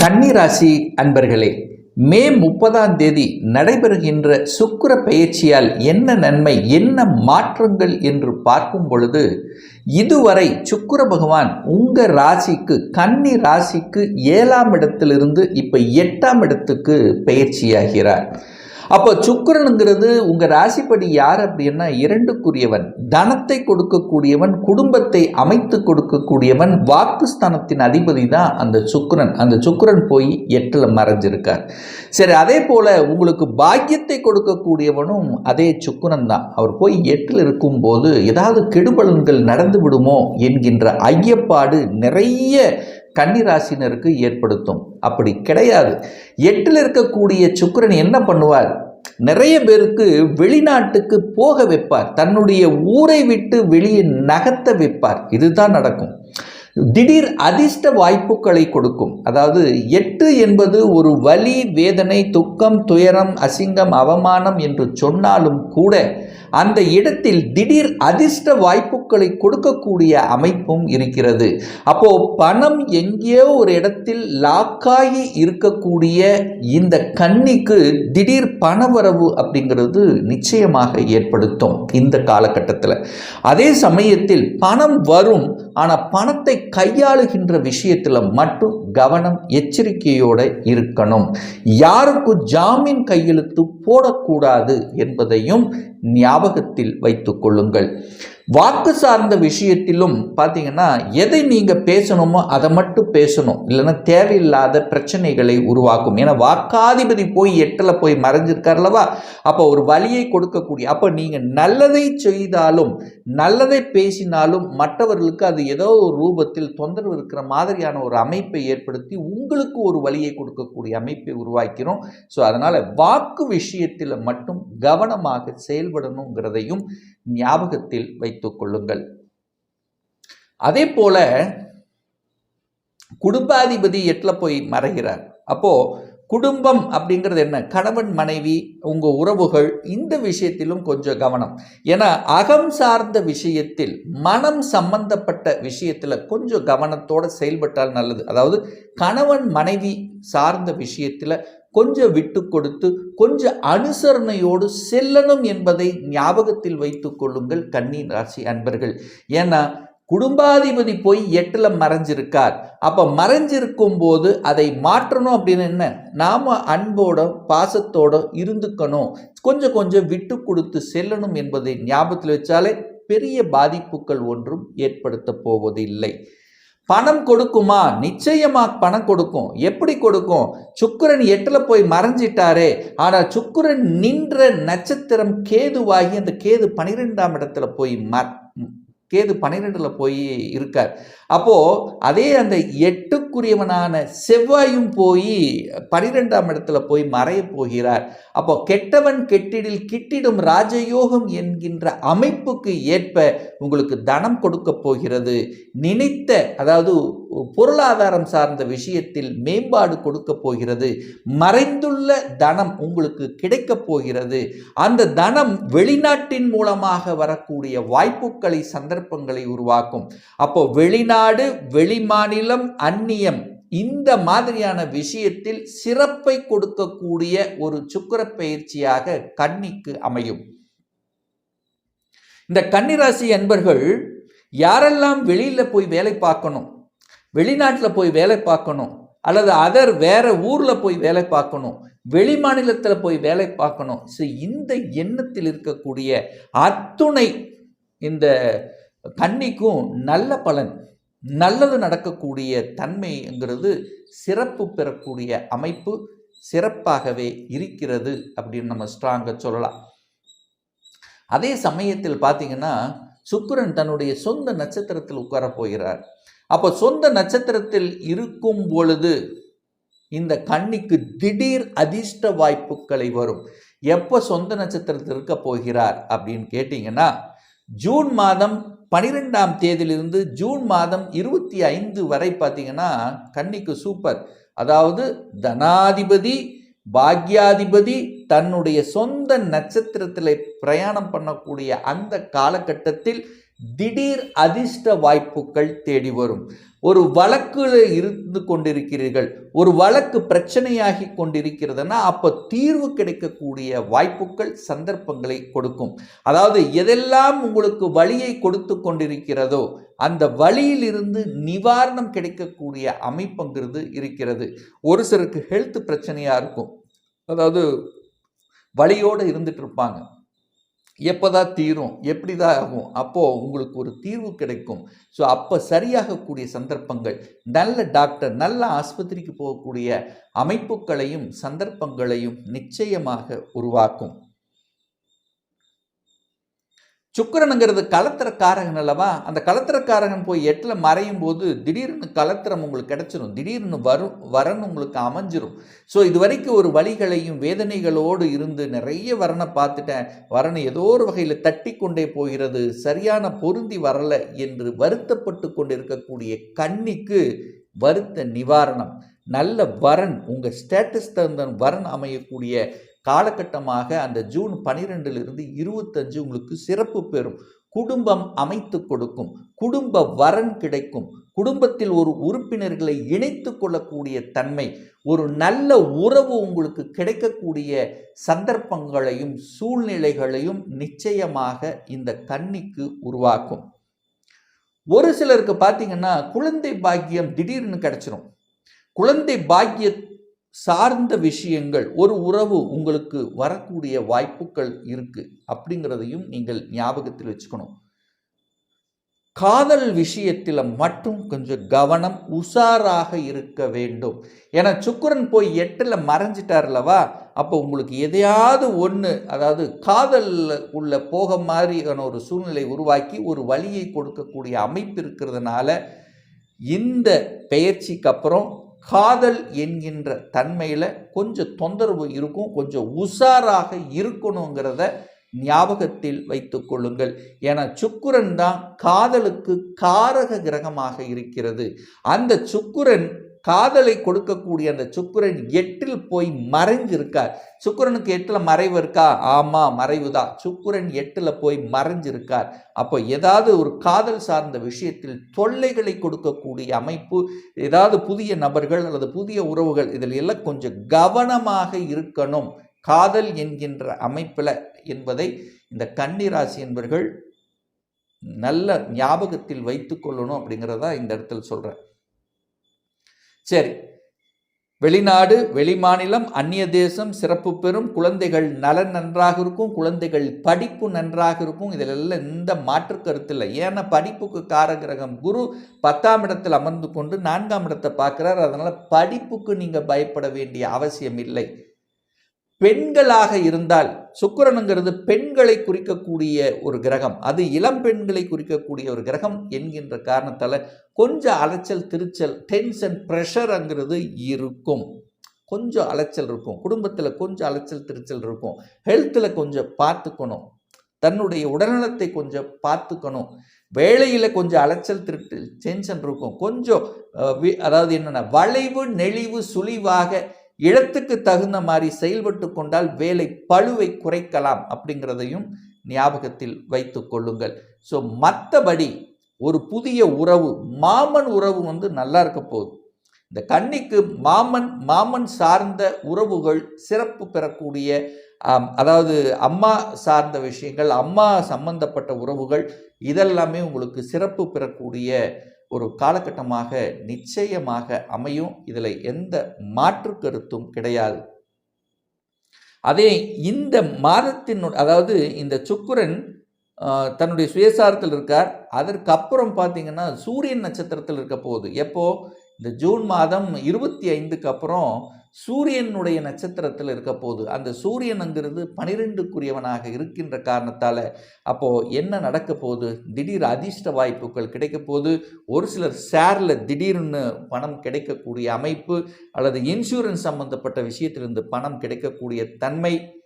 கன்னிராசி அன்பர்களே மே முப்பதாம் தேதி நடைபெறுகின்ற சுக்கிர பயிற்சியால் என்ன நன்மை என்ன மாற்றங்கள் என்று பார்க்கும் பொழுது இதுவரை சுக்கிர பகவான் உங்கள் ராசிக்கு கன்னி ராசிக்கு ஏழாம் இடத்திலிருந்து இப்போ எட்டாம் இடத்துக்கு பயிற்சியாகிறார். அப்போ சுக்கிரனுங்கிறது உங்கள் ராசிப்படி யார் அப்படின்னா இரண்டுக்குரியவன். தனத்தை கொடுக்கக்கூடியவன் குடும்பத்தை அமைத்து கொடுக்கக்கூடியவன் வாக்குஸ்தானத்தின் அதிபதி தான் அந்த சுக்கிரன். அந்த சுக்கிரன் போய் எட்டில் மறைஞ்சிருக்கார். சரி அதே போல் உங்களுக்கு பாக்கியத்தை கொடுக்கக்கூடியவனும் அதே சுக்கிரன் தான். அவர் போய் எட்டில் இருக்கும்போது ஏதாவது கெடுபலன்கள் நடந்து விடுமோ என்கின்ற ஐயப்பாடு நிறைய கன்னிராசினருக்கு ஏற்படுத்தும். அப்படி கிடையாது. எட்டில் இருக்கக்கூடிய சுக்கரன் என்ன பண்ணுவார்? நிறைய பேருக்கு வெளிநாட்டுக்கு போக வைப்பார். தன்னுடைய ஊரை விட்டு வெளியே நகர்த்த வைப்பார். இதுதான் நடக்கும். திடீர் அதிர்ஷ்ட வாய்ப்புகளை கொடுக்கும். அதாவது எட்டு என்பது ஒரு வலி வேதனை துக்கம் துயரம் அசிங்கம் அவமானம் என்று சொன்னாலும் கூட அந்த இடத்தில் திடீர் அதிர்ஷ்ட வாய்ப்புகளை கொடுக்கக்கூடிய அமைப்பும் இருக்கிறது. அப்போ பணம் எங்கேயோ ஒரு இடத்தில் லாக்காகி இருக்கக்கூடிய இந்த கன்னிக்கு திடீர் பணவரவு அப்படிங்கிறது நிச்சயமாக ஏற்படுத்தும் இந்த காலகட்டத்தில். அதே சமயத்தில் பணம் வரும் ஆனால் பணத்தை கையாளுகின்ற விஷயத்தில் மட்டும் கவனம் எச்சரிக்கையோடு இருக்கணும். யாருக்கும் ஜாமீன் கையெழுத்து போடக்கூடாது என்பதையும் ஞாபகத்தில் வைத்துக்கொள்ளுங்கள் வாக்கு சார்ந்த விஷயத்திலும் பார்த்தீங்கன்னா எதை நீங்கள் பேசணுமோ அதை மட்டும் பேசணும். இல்லைன்னா தேவையில்லாத பிரச்சனைகளை உருவாக்கும். ஏன்னா வாக்காதிபதி போய் எட்டில் போய் மறைஞ்சிருக்கார்லவா அப்போ ஒரு வழியை கொடுக்கக்கூடிய அப்போ நீங்கள் நல்லதை செய்தாலும் நல்லதை பேசினாலும் மற்றவர்களுக்கு அது ஏதோ ஒரு ரூபத்தில் தொந்தரவு இருக்கிற மாதிரியான ஒரு அமைப்பை ஏற்படுத்தி உங்களுக்கு ஒரு வழியை கொடுக்கக்கூடிய அமைப்பை உருவாக்கிறோம். ஸோ அதனால் வாக்கு விஷயத்தில் மட்டும் கவனமாக செயல்படணுங்கிறதையும் ஞாபகத்தில் வைத்துக் கொள்ளுங்கள். அதே போல குடும்பாதிபதி எட்டில் போய் மறைகிறார். அப்போ குடும்பம் அப்படிங்கிறது என்ன? கணவன் மனைவி உங்கள் உறவுகள் இந்த விஷயத்திலும் கொஞ்சம் கவனம். ஏன்னா அகம் சார்ந்த விஷயத்தில் மனம் சம்பந்தப்பட்ட விஷயத்தில் கொஞ்சம் கவனத்தோடு செயல்பட்டால் நல்லது. அதாவது கணவன் மனைவி சார்ந்த விஷயத்தில் கொஞ்சம் விட்டு கொடுத்து கொஞ்சம் அனுசரணையோடு செல்லணும் என்பதை ஞாபகத்தில் வைத்து கொள்ளுங்கள் கன்னி ராசி அன்பர்கள். ஏன்னா குடும்பாதிபதி போய் எட்டில் மறைஞ்சிருக்கார். அப்போ மறைஞ்சிருக்கும் போது அதை மாற்றணும் அப்படின்னு என்ன? நாம் அன்போட பாசத்தோட இருந்துக்கணும். கொஞ்சம் கொஞ்சம் விட்டு கொடுத்து செல்லணும் என்பதை ஞாபகத்தில் வச்சாலே பெரிய பாதிப்புகள் ஒன்றும் ஏற்படுத்த போவதில்லை. பணம் கொடுக்குமா? நிச்சயமா பணம் கொடுக்கும். எப்படி கொடுக்கும்? சுக்கரன் எட்டில் போய் மறைஞ்சிட்டாரே. ஆனால் சுக்கரன் நின்ற நட்சத்திரம் கேதுவாகி அந்த கேது பனிரெண்டாம் இடத்துல போய் ம கேது பன்னிரெண்டில் போய் இருக்கார். அப்போது அதே அந்த எட்டுக்குரியவனான செவ்வாயும் போய் பனிரெண்டாம் இடத்துல போய் மறைய போகிறார். அப்போ கெட்டவன் கெட்டிடில் கிட்டிடும் ராஜயோகம் என்கின்ற அமைப்புக்கு ஏற்ப உங்களுக்கு தனம் கொடுக்க போகிறது. நினைத்த அதாவது பொருளாதாரம் சார்ந்த விஷயத்தில் மேம்பாடு கொடுக்க போகிறது. மறைந்துள்ள தனம் உங்களுக்கு கிடைக்கப் போகிறது. அந்த தனம் வெளிநாட்டின் மூலமாக வரக்கூடிய வாய்ப்புகளை சந்தர்ப்பங்களை உருவாக்கும். அப்போ வெளிநாடு வெளிமாநிலம் அந்நியம் இந்த மாதிரியான விஷயத்தில் சிறப்பை கொடுக்கக்கூடிய ஒரு சுக்கர பயிற்சியாக கன்னிக்கு அமையும். இந்த கன்னிராசி அன்பர்கள் யாரெல்லாம் வெளியில் போய் வேலை பார்க்கணும்? வெளிநாட்டில் போய் வேலை பார்க்கணும் அல்லது அதர் வேற ஊரில் போய் வேலை பார்க்கணும் வெளி மாநிலத்தில் போய் வேலை பார்க்கணும். ஸோ இந்த எண்ணத்தில் இருக்கக்கூடிய அத்துணை இந்த கன்னிக்கும் நல்ல பலன் நல்லது நடக்கக்கூடிய தன்மைங்கிறது சிறப்பு பெறக்கூடிய அமைப்பு சிறப்பாகவே இருக்கிறது அப்படின்னு நம்ம ஸ்ட்ராங்காக சொல்லலாம். அதே சமயத்தில் பார்த்தீங்கன்னா சுக்கரன் தன்னுடைய சொந்த நட்சத்திரத்தில் உட்கார போகிறார். அப்போ சொந்த நட்சத்திரத்தில் இருக்கும் பொழுது இந்த கண்ணிக்கு திடீர் அதிர்ஷ்ட வாய்ப்புகளை வரும். எப்போ சொந்த நட்சத்திரத்தில் இருக்க போகிறார் அப்படின்னு கேட்டிங்கன்னா ஜூன் மாதம் பனிரெண்டாம் தேதியிலிருந்து ஜூன் மாதம் இருபத்தி ஐந்து வரை பார்த்தீங்கன்னா கன்னிக்கு சூப்பர் அதாவது தனாதிபதி பாக்யாதிபதி தன்னுடைய சொந்த நட்சத்திரத்தில் பிரயாணம் பண்ணக்கூடிய அந்த காலகட்டத்தில் திடீர் அதிர்ஷ்ட வாய்ப்புகள் தேடி வரும். ஒரு வழக்கில் இருந்து கொண்டிருக்கிறீர்கள் ஒரு வழக்கு பிரச்சனையாகி கொண்டிருக்கிறதுனா அப்போ தீர்வு கிடைக்கக்கூடிய வாய்ப்புகள் சந்தர்ப்பங்களை கொடுக்கும். அதாவது எதெல்லாம் உங்களுக்கு வழியை கொடுத்து கொண்டிருக்கிறதோ அந்த வழியிலிருந்து நிவாரணம் கிடைக்கக்கூடிய அமைப்புங்கிறது இருக்கிறது. ஒரு சிலருக்கு ஹெல்த் பிரச்சனையாக இருக்கும். அதாவது வழியோடு இருந்துட்டு இருப்பாங்க. எப்போதான் தீரும் எப்படி தான் ஆகும்? அப்போது உங்களுக்கு ஒரு தீர்வு கிடைக்கும். ஸோ அப்போ சரியாகக்கூடிய சந்தர்ப்பங்கள் நல்ல டாக்டர் நல்ல ஆஸ்பத்திரிக்கு போகக்கூடிய அமைப்புகளையும் சந்தர்ப்பங்களையும் நிச்சயமாக உருவாக்கும். சுக்கிரனுங்கிறது கலத்திரக்காரகன் அல்லவா? அந்த கலத்திரக்காரகன் போய் எட்டில் மறையும் போது திடீர்னு கலத்திரம் உங்களுக்கு கிடச்சிரும். திடீர்னு வரும் வரன் உங்களுக்கு அமைஞ்சிரும். ஸோ இது வரைக்கும் ஒரு வழிகளையும் வேதனைகளோடு இருந்து நிறைய வரனை பார்த்துட்டேன். வரனை ஏதோ ஒரு வகையில் தட்டி கொண்டே போகிறது. சரியான பொருந்தி வரலை என்று வருத்தப்பட்டு கொண்டிருக்கக்கூடிய கண்ணிக்கு வருத்த நிவாரணம். நல்ல வரன் உங்கள் ஸ்டேட்டஸ் தகுந்த வரன் அமையக்கூடிய காலகட்டமாக அந்த ஜூன் பனிரெண்டிலிருந்து இருபத்தஞ்சு உங்களுக்கு சிறப்பு பெறும். குடும்பம் அமைத்து கொடுக்கும். குடும்ப வரன் கிடைக்கும். குடும்பத்தில் ஒரு உறுப்பினர்களை இணைத்து கொள்ளக்கூடிய தன்மை ஒரு நல்ல உறவு உங்களுக்கு கிடைக்கக்கூடிய சந்தர்ப்பங்களையும் சூழ்நிலைகளையும் நிச்சயமாக இந்த கன்னிக்கு உருவாக்கும். ஒரு சிலருக்கு பார்த்தீங்கன்னா குழந்தை பாக்கியம் திடீர்னு கிடைச்சிரும். குழந்தை பாக்கிய சார்ந்த விஷயங்கள் ஒரு உறவு உங்களுக்கு வரக்கூடிய வாய்ப்புகள் இருக்குது அப்படிங்கிறதையும் நீங்கள் ஞாபகத்தில் வச்சுக்கணும். காதல் விஷயத்தில் மட்டும் கொஞ்சம் கவனம் உஷாராக இருக்க வேண்டும். ஏன்னா சுக்கிரன் போய் எட்டில் மறைஞ்சிட்டார்லவா? அப்போ உங்களுக்கு எதையாவது ஒன்று அதாவது காதலில் உள்ள போக மாதிரியான ஒரு சூழ்நிலை உருவாக்கி ஒரு வழியை கொடுக்கக்கூடிய அமைப்பு இருக்கிறதுனால இந்த பெயர்ச்சிக்கு அப்புறம் காதல் என்கின்ற தன்மையில் கொஞ்சம் தொந்தரவு இருக்கும் கொஞ்சம் உஷாராக இருக்கணுங்கிறத ஞாபகத்தில் வைத்து கொள்ளுங்கள். என சுக்குரன் தான் காதலுக்கு காரக கிரகமாக இருக்கிறது. அந்த சுக்குரன் காதலை கொடுக்கக்கூடிய அந்த சுக்குரன் எட்டில் போய் மறைஞ்சிருக்கார். சுக்கரனுக்கு எட்டில் மறைவு இருக்கா? ஆமாம் மறைவு தான் சுக்கரன் எட்டில் போய் மறைஞ்சிருக்கார். அப்போ ஏதாவது ஒரு காதல் சார்ந்த விஷயத்தில் தொல்லைகளை கொடுக்கக்கூடிய அமைப்பு ஏதாவது புதிய நபர்கள் அல்லது புதிய உறவுகள் இதில் எல்லாம் கொஞ்சம் கவனமாக இருக்கணும். காதல் என்கின்ற அமைப்பில் என்பதை இந்த கன்னிராசி என்பவர்கள் நல்ல ஞாபகத்தில் வைத்துக்கொள்ளணும் அப்படிங்கிறதா இந்த இடத்துல சொல்கிறேன் சரி. வெளிநாடு வெளிமாநிலம் அந்நிய தேசம் சிறப்பு பெறும் குழந்தைகள் நலன் நன்றாக இருக்கும் குழந்தைகள் படிப்பு நன்றாக இருக்கும் இதிலெல்லாம் எந்த மாற்று கருத்து இல்லை. ஏன்னா படிப்புக்கு காரகிரகம் குரு பத்தாம் இடத்தில் அமர்ந்து கொண்டு நான்காம் இடத்தை பார்க்குறார். அதனால் படிப்புக்கு நீங்கள் பயப்பட வேண்டிய அவசியம் இல்லை. பெண்களாக இருந்தால் சுக்கிரனுங்கிறது பெண்களை குறிக்கக்கூடிய ஒரு கிரகம். அது இளம் பெண்களை குறிக்கக்கூடிய ஒரு கிரகம் என்கின்ற காரணத்தால் கொஞ்சம் அலைச்சல் திருச்சல் டென்ஷன் ப்ரெஷருங்கிறது இருக்கும். கொஞ்சம் அலைச்சல் இருக்கும். குடும்பத்தில் கொஞ்சம் அலைச்சல் திருச்சல் இருக்கும். ஹெல்த்தில் கொஞ்சம் பார்த்துக்கணும். தன்னுடைய உடல்நலத்தை கொஞ்சம் பார்த்துக்கணும். வேலையில் கொஞ்சம் அலைச்சல் திருட்டு டென்ஷன் இருக்கும். கொஞ்சம் அதாவது என்னென்ன வளைவு நெளிவு சுழிவாக இடத்துக்கு தகுந்த மாதிரி செயல்பட்டு கொண்டால் வேலை பழுவை குறைக்கலாம் அப்படிங்கிறதையும் ஞாபகத்தில் வைத்து கொள்ளுங்கள். ஸோ மற்றபடி ஒரு புதிய உறவு மாமன் உறவு வந்து நல்லா இருக்க போகுது. இந்த கன்னிக்கு மாமன் மாமன் சார்ந்த உறவுகள் சிறப்பு பெறக்கூடிய அதாவது அம்மா சார்ந்த விஷயங்கள் அம்மா சம்பந்தப்பட்ட உறவுகள் இதெல்லாமே உங்களுக்கு சிறப்பு பெறக்கூடிய ஒரு காலகட்டமாக நிச்சயமாக அமையும். இதில் எந்த மாற்று கருத்தும் கிடையாது. அதே இந்த மாதத்தின் அதாவது இந்த சுக்குரன் தன்னுடைய சுயசாரத்தில் இருக்கார். அதற்கப்புறம் பார்த்தீங்கன்னா சூரியன் நட்சத்திரத்தில் இருக்க போகுது. எப்போ? இந்த ஜூன் மாதம் இருபத்தி ஐந்துக்கு அப்புறம் சூரியனுடைய நட்சத்திரத்தில் இருக்க போது அந்த சூரியனுங்கிறது பனிரெண்டுக்குரியவனாக இருக்கின்ற காரணத்தால் அப்போது என்ன நடக்க போகுது? திடீர் அதிர்ஷ்ட வாய்ப்புகள் கிடைக்க போது ஒரு சிலர் ஷேரில் திடீர்னு பணம் கிடைக்கக்கூடிய அமைப்பு அல்லது இன்சூரன்ஸ் சம்பந்தப்பட்ட விஷயத்திலிருந்து பணம் கிடைக்கக்கூடிய தன்மை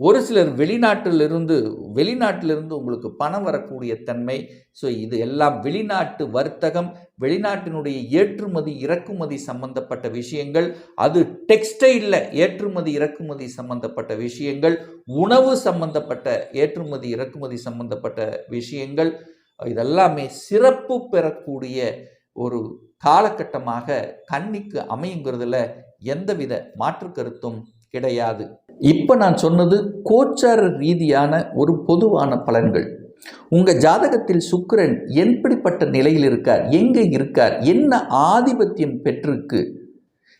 ஒரு சிலர் வெளிநாட்டிலிருந்து வெளிநாட்டிலிருந்து உங்களுக்கு பணம் வரக்கூடிய தன்மை. ஸோ இது எல்லாம் வெளிநாட்டு வர்த்தகம் வெளிநாட்டினுடைய ஏற்றுமதி இறக்குமதி சம்பந்தப்பட்ட விஷயங்கள். அது டெக்ஸ்டைலில் ஏற்றுமதி இறக்குமதி சம்பந்தப்பட்ட விஷயங்கள். உணவு சம்பந்தப்பட்ட ஏற்றுமதி இறக்குமதி சம்பந்தப்பட்ட விஷயங்கள். இதெல்லாமே சிறப்பு பெறக்கூடிய ஒரு காலகட்டமாக கண்ணிக்கு அமையுங்கிறதுல எந்தவித மாற்று கருத்தும் கிடையாது. இப்போ நான் சொன்னது கோச்சார ரீதியான ஒரு பொதுவான பலன்கள். உங்கள் ஜாதகத்தில் சுக்கிரன் எப்படிப்பட்ட நிலையில் இருக்கார்? எங்கே இருக்கார்? என்ன ஆதிபத்தியம் பெற்றிருக்கு?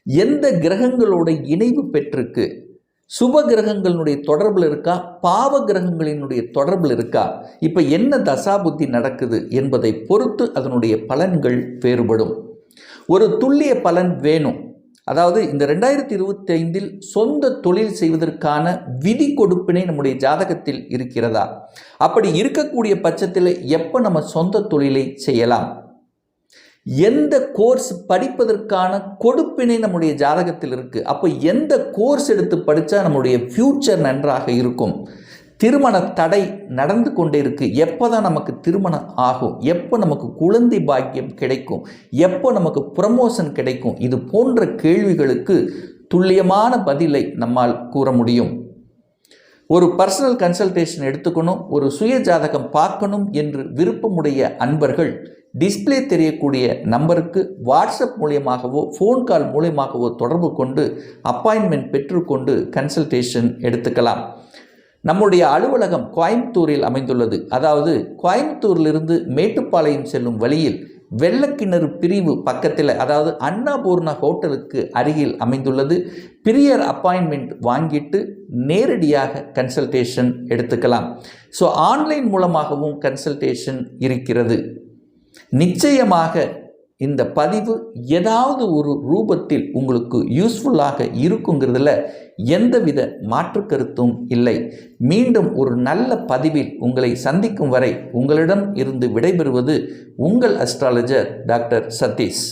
எந்த கிரகங்களோட இணைவு பெற்றிருக்கு? சுப கிரகங்களினுடைய தொடர்பில் இருக்கா? பாவ கிரகங்களினுடைய தொடர்பில் இருக்கா? இப்போ என்ன தசாபுத்தி நடக்குது என்பதை பொறுத்து அதனுடைய பலன்கள் வேறுபடும். ஒரு துல்லிய பலன் வேணும். அதாவது இந்த ரெண்டாயிரத்தி இருபத்தி ஐந்தில் சொந்த தொழில் செய்வதற்கான விதி கொடுப்பினை நம்முடைய ஜாதகத்தில் இருக்கிறதா? அப்படி இருக்கக்கூடிய பட்சத்தில் எப்போ நம்ம சொந்த தொழிலை செய்யலாம்? எந்த கோர்ஸ் படிப்பதற்கான கொடுப்பினை நம்முடைய ஜாதகத்தில் இருக்குது அப்போ எந்த கோர்ஸ் எடுத்து படித்தா நம்முடைய ஃப்யூச்சர் நன்றாக இருக்கும்? திருமண தடை நடந்து கொண்டே இருக்கு எப்போ தான் நமக்கு திருமணம் ஆகும்? எப்போ நமக்கு குழந்தை பாக்கியம் கிடைக்கும்? எப்போ நமக்கு ப்ரமோஷன் கிடைக்கும்? இது போன்ற கேள்விகளுக்கு துல்லியமான பதிலை நம்மால் கூற முடியும். ஒரு பர்சனல் கன்சல்டேஷன் எடுத்துக்கணும் ஒரு சுய ஜாதகம் பார்க்கணும் என்று விருப்பமுடைய அன்பர்கள் டிஸ்ப்ளே தெரியக்கூடிய நம்பருக்கு வாட்ஸ்அப் மூலியமாகவோ ஃபோன் கால் மூலியமாகவோ தொடர்பு கொண்டு அப்பாயின்மெண்ட் பெற்றுக்கொண்டு கன்சல்டேஷன் எடுத்துக்கலாம். நம்முடைய அலுவலகம் கோயம்புத்தூரில் அமைந்துள்ளது. அதாவது கோயம்புத்தூரிலிருந்து மேட்டுப்பாளையம் செல்லும் வழியில் வெள்ளக்கிணறு பிரிவு பக்கத்தில் அதாவது அன்னபூர்ணா ஹோட்டலுக்கு அருகில் அமைந்துள்ளது. பிரியர் அப்பாயின்மெண்ட் வாங்கிட்டு நேரடியாக கன்சல்டேஷன் எடுத்துக்கலாம். ஸோ ஆன்லைன் மூலமாகவும் கன்சல்டேஷன் இருக்கிறது. நிச்சயமாக இந்த பதிவு ஏதாவது ஒரு ரூபத்தில் உங்களுக்கு யூஸ்ஃபுல்லாக இருக்குங்கிறதுல எந்தவித மாற்று கருத்தும் இல்லை. மீண்டும் ஒரு நல்ல பதிவில் உங்களை சந்திக்கும் வரை உங்களிடம் இருந்து விடைபெறுவது உங்கள் அஸ்ட்ராலஜர் டாக்டர் சதீஷ்.